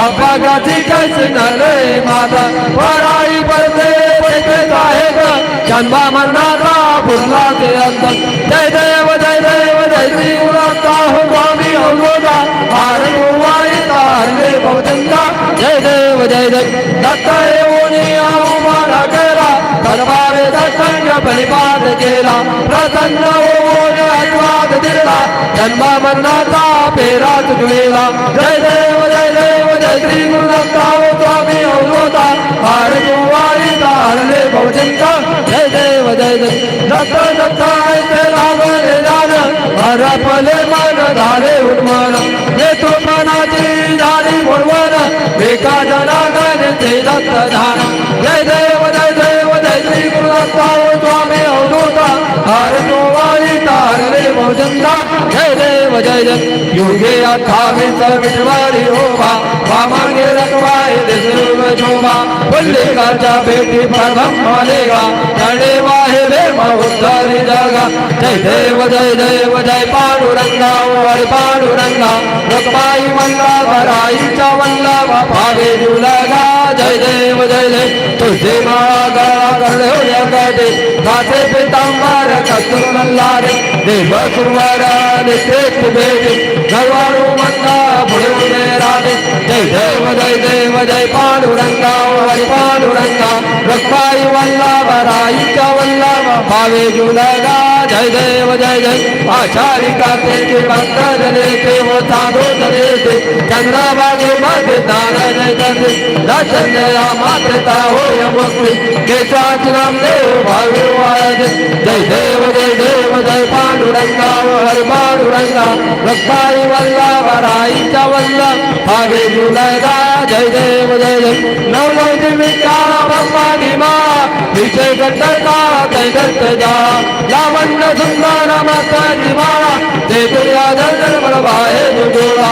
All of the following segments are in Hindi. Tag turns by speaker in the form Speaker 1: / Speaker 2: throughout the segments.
Speaker 1: अपघाती कैसे नरे माता पराई पडते पडते आहे ग जन्मा मरणाचा फुटला ते अंतर जय देव जय देव जय श्री उराता हो स्वामी अवरोधा हार गोवाई तारले भवचंदा जय देव जय जय दत्ता येऊनी भगवावे सत्संग परिपाद केला. प्रसन्न होऊन आशीर्वाद दिला. जन्मा मन्नाचा पेरात जुळेला. जय देव जय देव जय श्री गुरुदत्ता हो स्वामी अवधोता भारतवारी तारले भौजिंका जय देव जय जय दत्त दत्ताय ते लागले दान हरपले मन धारे उन्मान. जे तो मनाची झाली भगवान एका जनागण ते दत्त दान जय देव हो स्वामी अवधूता हर गोवाई तारले भोजंदा जय देव जय जय योगे अठ्ठावीस विठवारी होवा वामांगे रखवाए देसुर शोभा पुल्लिकाच्या भेटी प्रथम मालेगा चढे वाहे वे उद्धारी जागा जय देव जय देव जय पांडुरंगा वर पांडुरंगा रखमाई मल्ला भराईचा वल्ला भावे जुलगा जय देव जय जय तुझे मागा करणे जगाते गाते पितांबर कस्तुर नल्लारे देव सुरवारा निश्चित भेटे गरवारू मंदा पुढे राधे जय देव जय देव जय पांडुरंगा हरी पांडुरंगा रखमाई वल्ला भराईचा वल्लभ भावे जुलगा जय देव जय जय। आचारी काते के मंत्र लेते वो साधु लेते चंद्रबागे मध्य दान जय जय। दर्शन जया मात्रता हो यमुक्ति के चाच नाम देव भावे वाज जय देव जय देव। जय पांडुरंगा हर पांडुरंगा रक्ताई वल्ला वराईचा वल्ला आगे जुलैदा जय देव जय जय नवलय दिमिका ब्रह्मा भीमा विजय गंडका जय दत्त जा। यावन्न सुंदर माता दिवा जय प्रिया जय जय मनवाहे जुगोळा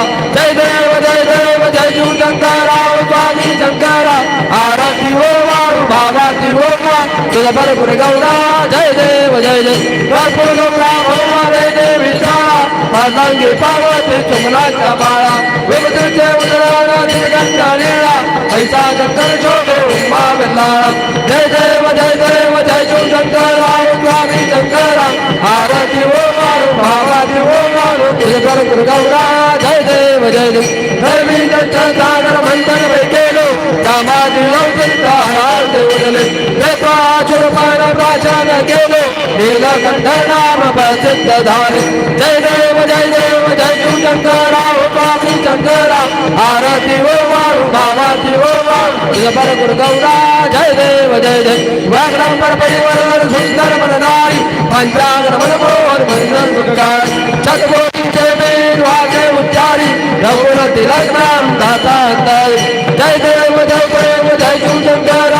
Speaker 1: प्रबल जय जय जय. जय जय जय जय शिव शंकरा स्वामी शंकरा. आरती ओ मारू भावादी ओ मारू. तुझकर गुरगौरा जय देव जय देव. सागर मंथन वैकेलो. सामाजिक लवचित हार प्रकाशन केलो. नीलकंठ नाम प्रसिद्ध धारे जय देव जय देव जय शिव शंकरा उपासी शंकरा. आरती ओ वाळू भावाची ओ वाळू गुरु गौरा जय देव जय जय वाग्रांबर परिवर सुंदर मनदारी पंचांग मन मोहन मंदर सुखारी चतुर्चे बेन वाचे उच्चारी रघुरती लग्नाम दाता जय देव जय देव जय शिव शंकरा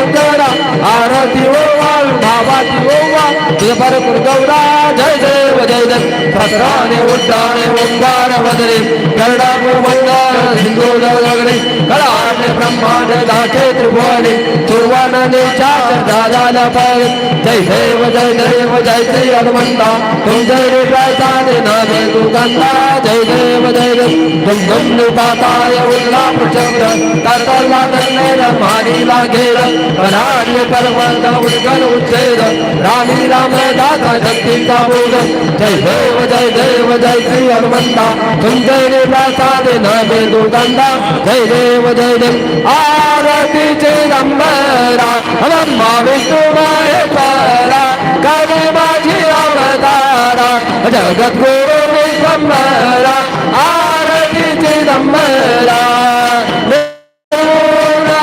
Speaker 1: शंकरा आरती ओवा भावाती ओवा तुझं परपूर गौरा जय जय. जय सत्राने उड्डाणे ओंकार वदने गरुडापूर मंदार सिंधू दगडे कळाने ब्रह्मांड दाखे त्रिभुवने सुरवानने चार दादाला पाय जय देव जय देव जय श्री हनुमंता तुम जय रे प्रायताने नामे दुर्गंधा जय देव जय देव तुम तुम निपाताय उल्ला प्रचंड तत्तला तन्नेर मारी लागेल कनार्य पर्वत उद्गल उच्छेद रामी राम दाता शक्तीचा बोध जय देव जय देव जय, श्री हनुमंता। तुम जय रे प्रायताने नामे दुर्गंधा। जय देव जय देव आरती चिदंबरा। ब्रह्मा, विष्णू, महेश्वरा कवी माझी अवतारा। जगत गुरु विश्वंभरा, आरती चिदंबरा।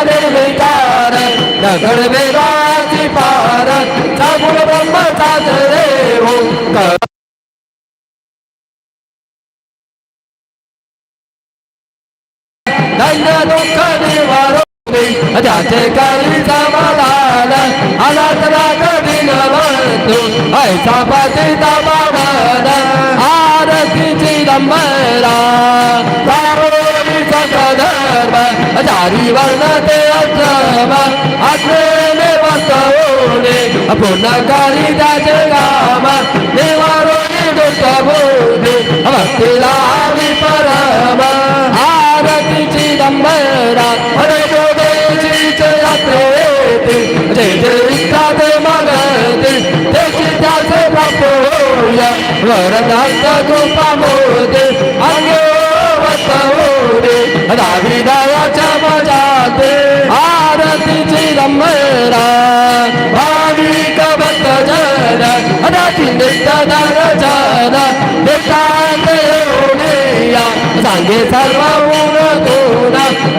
Speaker 1: निर्विकार दगड धन्य दुःख निवारो ज्याचे काही समाधान आला तरा कधी न ऐसा पतिता पावन आरतीची दंबरा सारोरी सकधर्म जारी वर्ण ते अश्रम आश्रमे बसवणे पुण्यकारी त्याचे काम देवारोनी दुष्ट बोधे भक्तीला विपरा नम चिदंबरा हरे जोगेशीचे यात्रे येते जय जय विठ्ठाचे मागते। त्याची त्याचे प्राप्त होऊया वरदांत कृपा मोदे। अंगे वत होते दावी दयाच्या मजाते आरती चिदंबरा। भाविक भक्त जन अदाची नित्य दर्शन नित्यात येऊनिया सांगे सर्व गुण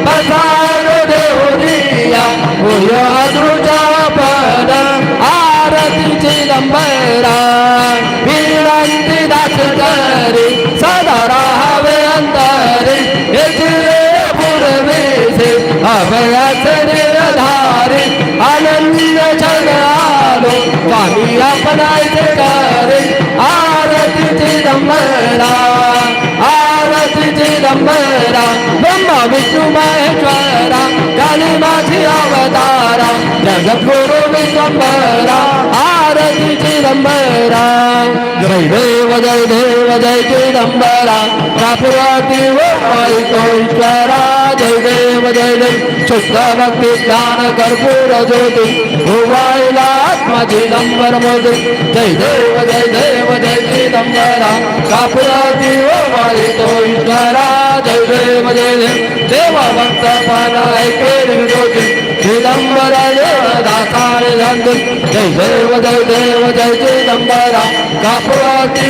Speaker 1: बसार देऊनिया होय अदृचा पद, आरती चिदंबरा। विनंती दास करी सदा राहावे अंतरे। येथे पूर्वेसे अभयाच निर्धारी आनंद क्षण आलो, स्वामी आपणाचे करे। आरती चिदंबरा। आरती ब्रह्मा विष्णु महेश्वरा काली माझी अवतारा जगद्गुरु विश्वंबरा आरती चिदंबरा। जय देव जय देव जय चिदंबरा कापुराती वैकोश्वरा जय देव जय देव शुद्ध भक्ती ज्ञान कर्पूर ज्योती। भुवायला आत्मा चिदंबर मोदी। जय देव जय देव जय चिदंबरा कापुराती वैकोश्वरा जय देव जय देव देव भक्त पाना ऐकेल ज्योती चिदंबर देव दातार धंदू जय देव जय देव जय चिदंबरा कापुराती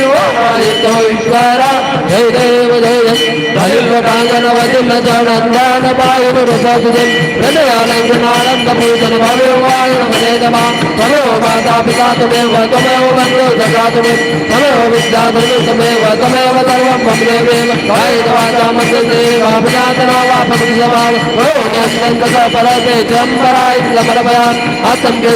Speaker 1: ईश्वरा जय देव जय देव हरिव कांगन वदिल जनंदन वायु रुसुजन हृदयानंदनानंद पूजन भव्यो वायु मदे दमा तमेव माता पिता तमेव तमेव बंधु सखा तमेव तमेव विद्या तमेव तमेव तमेव सर्वं मम देवेव वायु मंत्र देव अभिजातना वा पतिसवाव ओ नंदन स परते चंबराय समर्पयाम आत्म के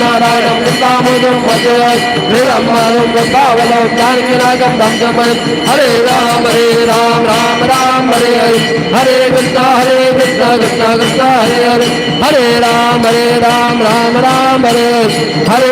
Speaker 1: नारायणं कृतामुदं वजय निरम्मानं वृंदावनं जानकीनागं धम्मपयं हरे राम हरे राम राम राम हरे हरे हरे कृष्णा हरे कृष्णा कृष्णा कृष्णा हरे हरे हरे राम हरे राम राम राम हरे हरे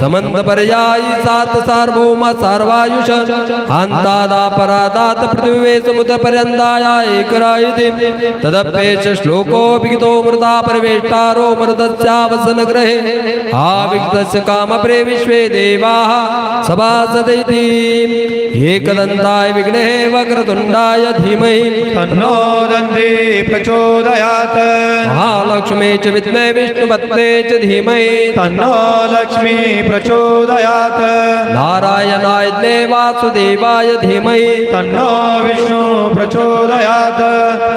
Speaker 1: समन्तपर्यायि सात सार्वभौम सार्वायुष। अन्तादापरादात् पृथिवे समुद्रपर्यन्ताय एकरायुधि। तदप्येष श्लोकोऽभिगितो मृता परिवेष्टारो मृतस्यावसनग्रहे आविक्तस्य कामप्रे विश्वे देवाः सभासदिति एकदन्ताय विघ्नेः वक्रतुण्डाय धीमहि।
Speaker 2: तन्नो दन्ति प्रचोदयात्।
Speaker 1: महालक्ष्मी च विद्मे विष्णुपत्ने च धीमहि।
Speaker 2: तन्नो लक्ष्मी प्रचोदयात्।
Speaker 1: नारायणाय द्वे वासुदेवाय धीमहि।
Speaker 2: तन्नो विष्णु प्रचोदयात्।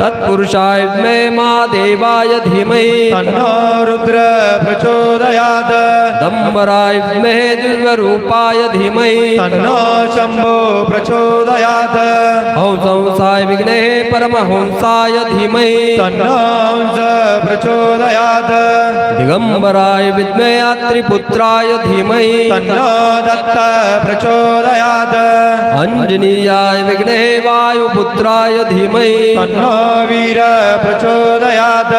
Speaker 1: तत्पुरुषाय द्वे महादेवाय धीमहि।
Speaker 2: तन्नो रुद्र प्रचोदयात्।
Speaker 1: दम्बराय द्वे दिव्यरूपाय धीमहि।
Speaker 2: तन्नो शम्भो प्रचोदयात्।
Speaker 1: हंसाय विघ्नेः परमहंसाय धीमहि।
Speaker 2: तन्नो हंस प्रचोदयात्।
Speaker 1: दिगम्बराय विद्मे अत्रिपुत्राय धीमहि।
Speaker 2: तन्नो दत्त प्रचोदयात्।
Speaker 1: अञ्जनीयाय विघ्नेः वायुपुत्राय धीमहि।
Speaker 2: तन्नो वीर प्रचोदयात्।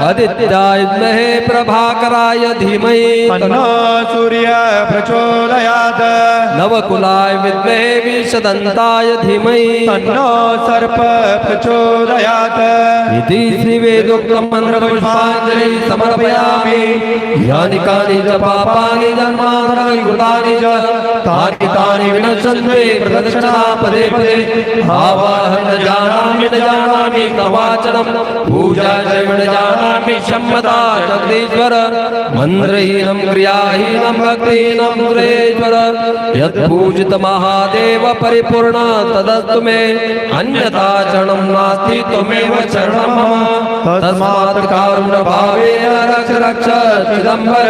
Speaker 1: आदित्याय विद्महे प्रभाकराय धीमहि।
Speaker 2: तन्नो सूर्य प्रचोदयात्।
Speaker 1: नवकुलाय विद्महे विषदन्ताय धीमहि।
Speaker 2: तन्नो सर्प प्रचोदयात्।
Speaker 1: इति श्रीवेदोक्तमन्त्रपुष्पाञ्जलि समर्पयामि। यानि कानि च पापानि कृतानि च, तानि प्रदक्षिणा पदे पदे। भावाहं न जानामि न जानामि पूजा न जानामि जगदीश्वर। क्रियाहीनं, भक्तिहीनं महादेव परिपूर्ण, तदस्तु मे। अन्यथा चरणं नास्ति, त्वमेव शरणं मम। तस्मात् कारुण्यभावेन रक्ष रक्ष चिदम्बर।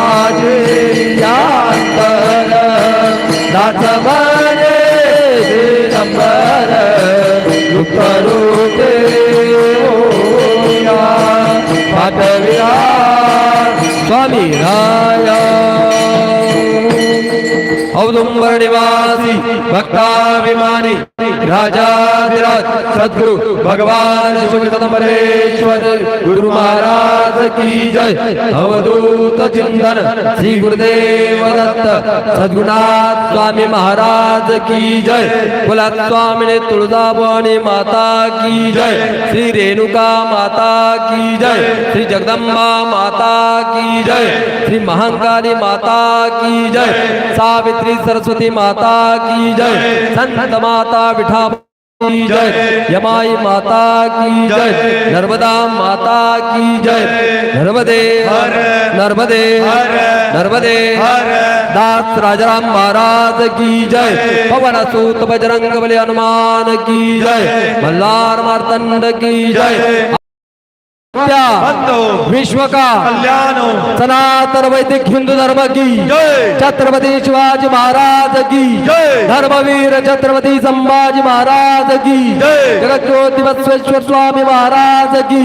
Speaker 1: நாட்டமானே நம்பார ருப்பரோதே பாட்டவிரா சுவாமி ராயா ಹೌದು ನಿವಾಸಿ ಭಕ್ತಾಭಿಮಾನಿ राजाधिराज सदगुरु भगवान सुगतमरेश्वर गुरु महाराज की जय। अवधूत चिंतन, श्री गुरुदेव दत्त सद्गुणाथ स्वामी महाराज की जय। कुलात स्वामी तुळजाभवानी माता की जय। श्री रेणुका माता की जय। श्री जगदम्बा माता की जय। श्री महाकाली माता की जय। सावित्री सरस्वती माता की जय। संत माता की जय। यमाई माता की जय। नर्मदा माता की जय। नर्मदे नर्मदे नर्मदे दास राजाराम महाराज की जय। पवन सूत बजरंग बलि हनुमान की जय। मल्हार मार्तंड की जय। विश्व का
Speaker 2: कल्याणो।
Speaker 1: सनातन वैदिक हिंदू धर्म की। छत्रपति शिवाजी महाराज की। धर्मवीर छत्रपति संभाजी महाराज की।
Speaker 2: जय।
Speaker 1: जगत ज्योति बसवेश्वर स्वामी महाराज की।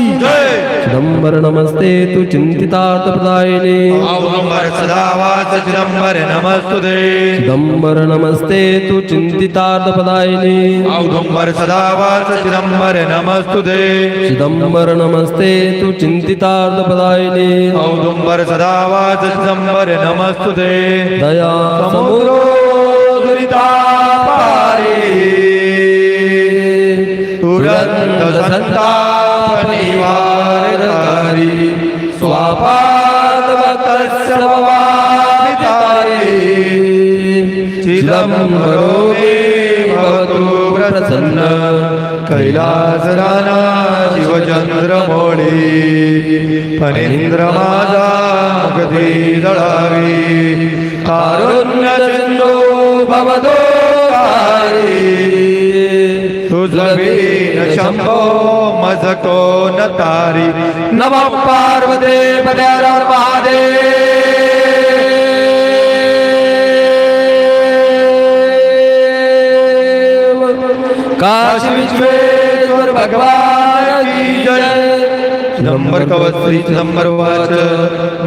Speaker 1: चिदंबर नमस्ते तु चिंतितात प्रदायिने
Speaker 2: चिदंबर नमस्तुते।
Speaker 1: चिदंबर नमस्ते तु चिंतितात प्रदायिने
Speaker 2: चिदंबर नमस्तुते।
Speaker 1: चिदंबर नमस्ते तु चिंतितात प्रदायिने
Speaker 2: औदुंबर सदावास चिदंबर नमस्तुते।
Speaker 1: दया
Speaker 2: समुद्रो दुरितापारे तुरंत संताप निवारकारी
Speaker 1: स्वापादवतस्रवादितारे
Speaker 2: चिदंबरो मे भवतु प्रसन्न। कैलास राणा शिवचंद्र मोळे फणेंद्र माझा मुगदे दळावे कारुण्य चंद्रो भवतो तुझवीन शंभो मजको न तारी
Speaker 1: नम पार्वते पद्यार महादेव। काशी विश्वे ભગવાન
Speaker 2: चिदंबर कवच श्री चिदंबर वाच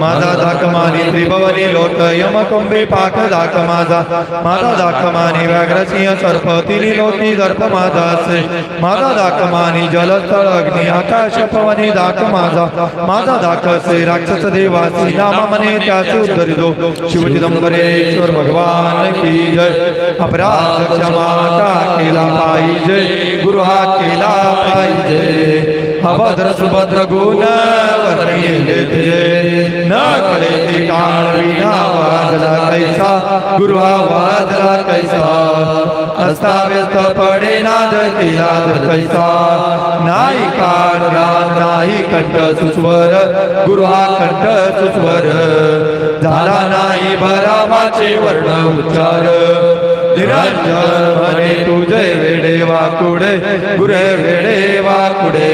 Speaker 2: माझा दाख माने त्रिभवनी लोट यम कुंभे पाक दाख माझा माझा दाख माने व्याघ्र सिंह सर्प तिनी लोकी दर्प माझा असे माझा दाख माने जलस्थळ अग्नी आकाश पवनी दाख माझा माझा दाख असे राक्षस देवासी नाम मने त्याचे उद्धरितो। शिव चिदंबरेश्वर भगवान की जय। अपराध क्षमा केला पाहिजे गुरु हा केला पाहिजे अभद्र सुभद्र गुण वर्णिले तुझे. न कळे ते काळ विना वाजला कैसा. गुरु हा वाजला कैसा. अस्ताव्यस्त पडे नाद केला कैसा. नाही काळ रात नाही कंठ सुस्वर. गुरुहा कंठ सुस्वर. झाला नाही भरावाचे वर्ण उच्चार. निरंजन म्हणे तुझे वेडे वाकुडे गुरे वेडे वाकुडे.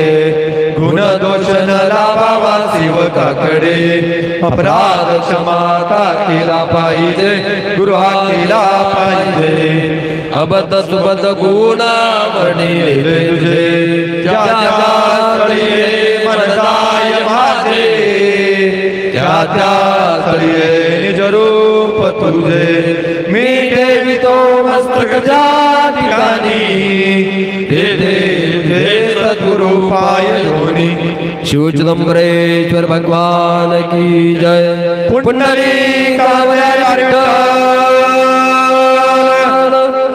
Speaker 2: गुण दोष न लावावा सेवकाकडे. अपराध क्षमाता केला पाहिजे गुरुहा केला पाहिजे.
Speaker 1: अबद्ध सुबद्ध गुण वर्णिले
Speaker 2: तुझे. ज्या त्या त्या स्थळी निज रूप तुझे. ठिकाणी सद्गुरु
Speaker 1: शिव भगवान की जय। पुंडरी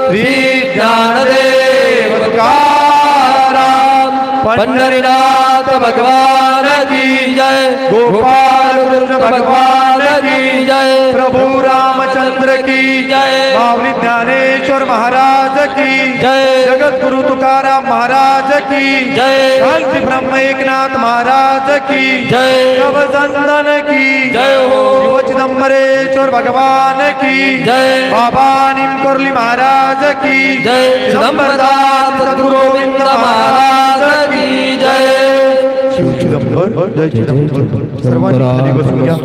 Speaker 1: श्री ज्ञानदेव पंढरीनाथ भगवान की जय। गोपाल कृष्ण भगवान की जय।
Speaker 2: प्रभु रामचंद्र की
Speaker 1: जय।
Speaker 2: माऊली ज्ञानेश्वर महाराज की
Speaker 1: जय
Speaker 2: जगत गुरु तुकार महाराज की
Speaker 1: जय
Speaker 2: शांति ब्रह्म एक नाथ महाराज की
Speaker 1: जय
Speaker 2: नवचंदन की
Speaker 1: जय हो
Speaker 2: शिव चिदंबरेश्वर भगवान की
Speaker 1: जय
Speaker 2: बाबा निमकोरली महाराज की
Speaker 1: जय चिदंबरदास सद्गुरुगोविंद महाराज की जय
Speaker 2: शिव चिदंबर जय चिदंबर सर्वांनी घ्या